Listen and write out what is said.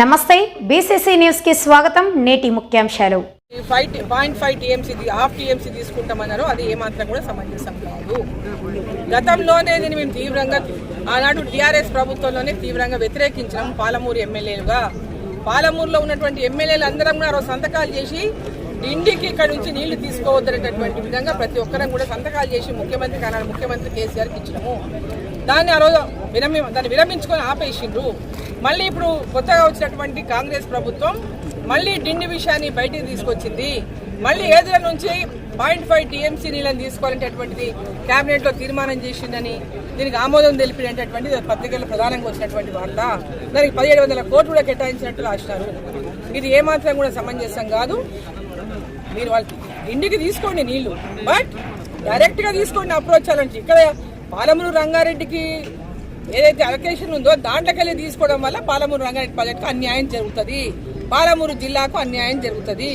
నమస్తే బీసీసీ న్యూస్కి స్వాగతం నేటి ముఖ్యాంశాలు. Five point five TMC half TMC తీసుకుంటామన్నారు అది ఏమాత్రం కూడా సమంజసం కాదు. గతంలోనే దీన్ని మేము తీవ్రంగా ఆనాడు టీఆర్ఎస్ ప్రభుత్వంలోనే తీవ్రంగా వ్యతిరేకించాం పాలమూరు ఎమ్మెల్యేలుగా. పాలమూరులో ఉన్నటువంటి ఎమ్మెల్యేలు అందరం కూడా సంతకాలు చేసి ఇంటికి ఇక్కడ నుంచి నీళ్ళు తీసుకోవద్దనేటటువంటి విధంగా ప్రతి ఒక్కరం కూడా సంతకాలు చేసి ముఖ్యమంత్రి ఆనాడు ముఖ్యమంత్రి కేసీఆర్కి ఇచ్చినాము. దాన్ని ఆ రోజు విరమి దాన్ని విరమించుకొని ఆపేసిండ్రు. మళ్ళీ ఇప్పుడు కొత్తగా వచ్చినటువంటి కాంగ్రెస్ ప్రభుత్వం మళ్ళీ డిండి విషయాన్ని బయటికి తీసుకొచ్చింది. మళ్ళీ ఏదుల నుంచి పాయింట్ ఫైవ్ టీఎంసీ నీళ్ళని తీసుకోవాలంటేటువంటిది కేబినెట్లో తీర్మానం చేసిందని దీనికి ఆమోదం తెలిపినటువంటిది పత్రికల్లో ప్రధానంగా వచ్చినటువంటి వార్త. దానికి పదిహేడు వందల కోట్లు కూడా కేటాయించినట్టు రాసినారు. ఇది ఏమాత్రం కూడా సమంజసం కాదు. మీరు వాళ్ళకి ఇంటికి తీసుకోండి నీళ్ళు బట్ డైరెక్ట్గా తీసుకోండి అప్రోచ్ అవ్వాలంటే ఇక్కడ పాలమూరు రంగారెడ్డికి ఏదైతే అలొకేషన్ ఉందో దాంట్లోకెళ్ళి తీసుకోవడం వల్ల పాలమూరు రంగారెడ్డి ప్రాజెక్టుకు అన్యాయం జరుగుతుంది. పాలమూరు జిల్లాకు అన్యాయం జరుగుతుంది.